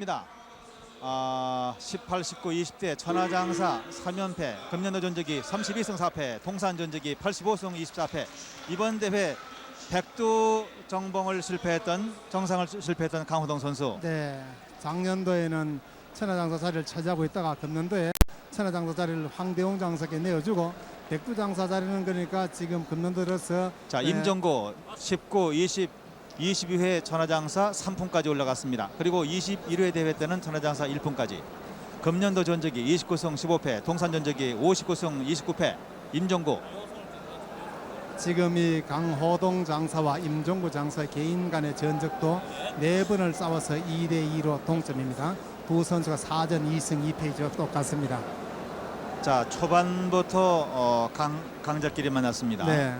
입니다. 아, 18, 19, 20대 천하장사 3연패, 금년도 전적이 32승 4패, 통산 전적이 85승 24패. 이번 대회 백두 정봉을 실패했던 정상을 실패했던 강호동 선수. 네, 작년도에는 천하장사 자리를 차지하고 있다가 금년도에 천하장사 자리를 황대홍 장사께 내어주고 백두 장사 자리는 그러니까 지금 금년도 들어서 자, 네. 임정고 19, 20, 22회 천하장사 3품까지 올라갔습니다. 그리고 21회 대회 때는 천하장사 1품까지. 금년도 전적이 29승 15패, 통산 전적이 59승 29패. 임정고 지금 이 강호동 장사와 임종구 장사의 개인 간의 전적도 네 번을 싸워서 2대 2로 동점입니다. 두 선수가 4전 2승 2패이죠. 똑같습니다. 자 초반부터 어, 강, 강자끼리 만났습니다. 네.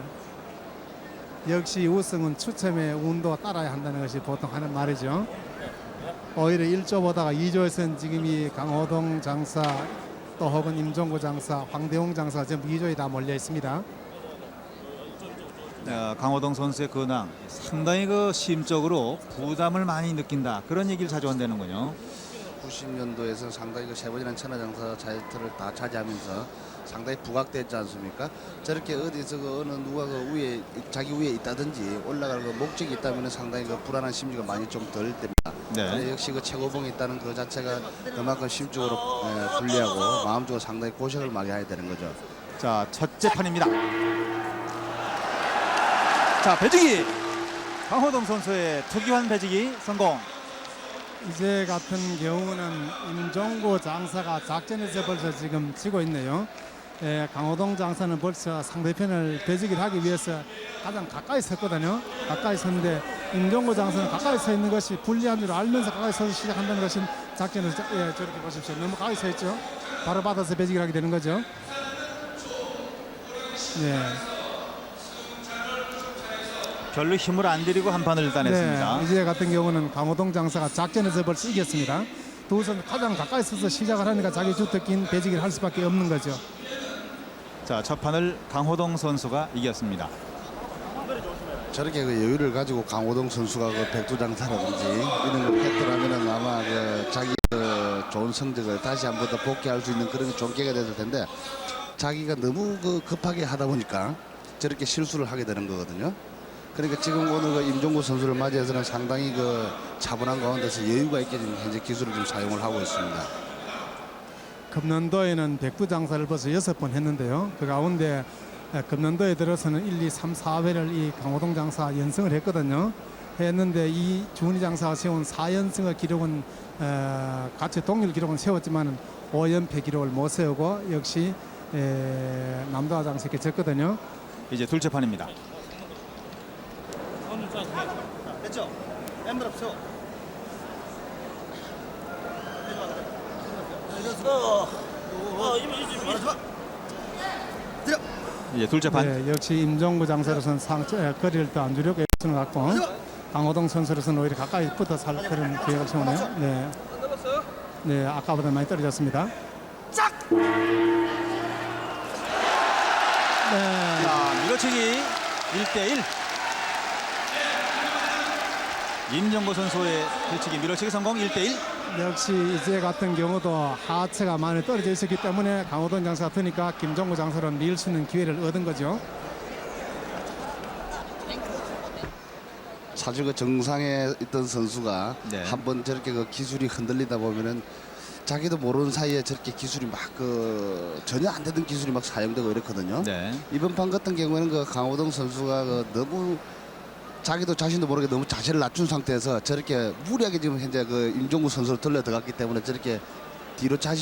역시 우승은 추첨의 운도 따라야 한다는 것이 보통 하는 말이죠. 오히려 1조 보다가 2조에서는 지금 이 강호동 장사 또 혹은 임종구 장사, 황대홍 장사 전부 2조에 다 몰려 있습니다. 어, 강호동 선수의 근황 상당히 그 심적으로 부담을 많이 느낀다 그런 얘기를 자주 한다는군요. 90년도에서 상당히 그 세 번이라는 천하 장사 자이틀을 다 차지하면서 상당히 부각됐지 않습니까? 저렇게 어디서 그 어느 누가 그 위에 자기 위에 있다든지 올라갈 그 목적이 있다면 상당히 그 불안한 심리가 많이 좀 덜 됩니다. 네. 그래 역시 그 최고봉에 있다는 그 자체가 그만큼 심적으로 에, 불리하고 마음적으로 상당히 고생을 많이 해야 되는 거죠. 자 첫째 판입니다. 자 배지기 강호동 선수의 특유한 배지기 성공. 이제 같은 경우는 임종구 장사가 작전에서 벌써 지금 지고 있네요. 예, 강호동 장사는 벌써 상대편을 배지기를 하기 위해서 가장 가까이 섰거든요. 가까이 섰는데 임종구 장사는 가까이 서 있는 것이 불리한 줄 알면서 가까이 서서 시작한다는 것은 작전을 자- 예, 저렇게 보십시오. 너무 가까이 서 있죠. 바로 받아서 배지기를 하게 되는 거죠. 예. 별로 힘을 안 들이고 한 판을 일단 했습니다. 네, 이제 같은 경우는 강호동 장사가 작전에서 벌써 이겼습니다. 두선 가장 가까이 서서 시작을 하니까 자기 주특기인 배지기를 할 수밖에 없는 거죠. 자 첫 판을 강호동 선수가 이겼습니다. 저렇게 그 여유를 가지고 강호동 선수가 그 백두장사라든지 이런 걸 했더라면은 아마 그 자기 그 좋은 성적을 다시 한 번 더 복귀할 수 있는 그런 종계가 됐을 텐데 자기가 너무 그 급하게 하다 보니까 저렇게 실수를 하게 되는 거거든요. 그러니까 지금 오늘 그 임종구 선수를 맞이해서는 상당히 그 차분한 가운데서 여유가 있게 지금 현재 기술을 좀 사용을 하고 있습니다. 금년도에는 백두 장사를 벌써 여섯 번 했는데요. 그 가운데 에, 금년도에 들어서는 1, 2, 3, 4회를 이 강호동 장사 연승을 했거든요. 했는데 이 주은이 장사가 세운 4연승의 기록은 에, 같이 동일 기록은 세웠지만 5연패 기록을 못 세우고 역시 에, 남도화 장사께 졌거든요. 이제 둘째 판입니다. 엠들 없죠? 어, 어, 마. 이제 둘째 판. 네, 역시 임종구 장사로서는 상, 에, 거리를 더안 주려고 애쓰는 것 같고 강호동 선수로서는 오히려 가까이 붙어 살 그런 계획을 세우네요. 네. 네, 아까보다 많이 떨어졌습니다. 네, 자, 밀어치기 1대1. 임정고 선수의 밀치기 밀어치기 성공 1대1. 역시 이제 같은 경우도 하체가 많이 떨어져 있었기 때문에 강호동 장사가 드니까 김종구 장사로 밀 수 있는 기회를 얻은 거죠. 사실 그 정상에 있던 선수가 네. 한 번 저렇게 그 기술이 흔들리다 보면은 자기도 모르는 사이에 저렇게 기술이 막 그 전혀 안 되던 기술이 막 사용되고 이렇거든요. 네. 이번 판 같은 경우에는 그 강호동 선수가 그 너무 자기도 자신도 모르게 너무 자세를 낮춘 상태에서 저렇게 무리하게 지금 현재 그 임종구 선수를 들려 들어갔기 때문에 저렇게 뒤로 자시